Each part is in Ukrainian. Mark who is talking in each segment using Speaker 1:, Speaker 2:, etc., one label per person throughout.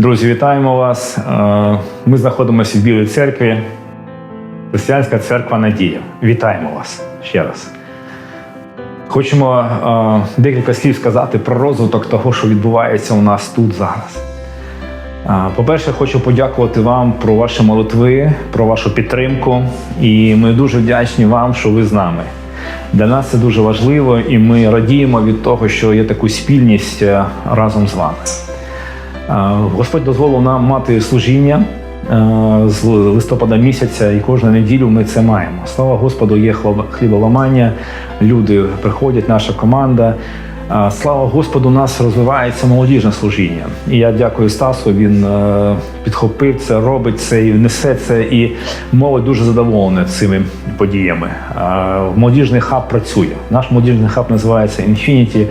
Speaker 1: Друзі, вітаємо вас. Е, Ми знаходимося в Білій церкві. Християнська церква Надія. Вітаємо вас ще раз. Хочемо е, декілька слів сказати про розвиток того, що відбувається у нас тут зараз. Е, По-перше, хочу подякувати вам про ваші молитви, про вашу підтримку. І ми дуже вдячні вам, що ви з нами. Для нас це дуже важливо, і ми радіємо від того, що є таку спільність разом з вами. Е, Господь дозволив нам мати служіння е, з листопада місяця, і кожну неділю ми це маємо. Слава Господу, є хліболамання, люди приходять, наша команда. Е, Слава Господу, у нас розвивається молодіжне служіння. І я дякую Стасу. Він підхопив це, робить це і несе це. І молодь дуже задоволена цими подіями. Молодіжний хаб працює. Наш молодіжний хаб називається Infinity.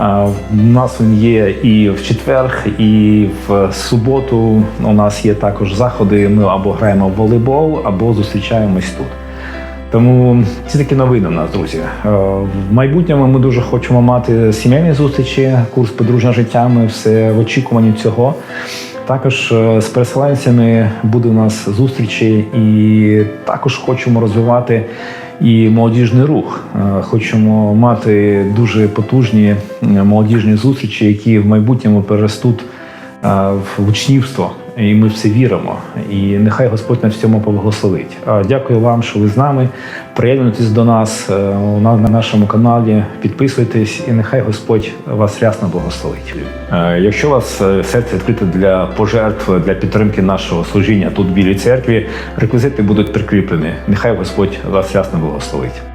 Speaker 1: У нас він є і в четвер, і в суботу. У нас є також заходи. Ми або граємо в волейбол, або зустрічаємось тут. Тому ці такі новини в нас, друзі. Е, В майбутньому ми дуже хочемо мати сімейні зустрічі, курс подружнього життя. Ми все в очікуванні цього. Також е, з переселенцями буде у нас зустрічі, і також хочемо розвивати і молодіжний рух. Е, Хочемо мати дуже потужні е, молодіжні зустрічі, які в майбутньому переростуть в учнівство. І ми в це віримо. І нехай Господь нас в цьому поблагословить. Дякую вам, що ви з нами. Приєднуйтесь до нас е, на на нашому каналі, підписуйтесь, і нехай Господь вас рясно благословить. Е, Якщо у вас е, серце відкрите для пожертв для підтримки нашого служіння тут в Білій церкві, реквізити будуть прикріплені. Нехай Господь вас рясно благословить.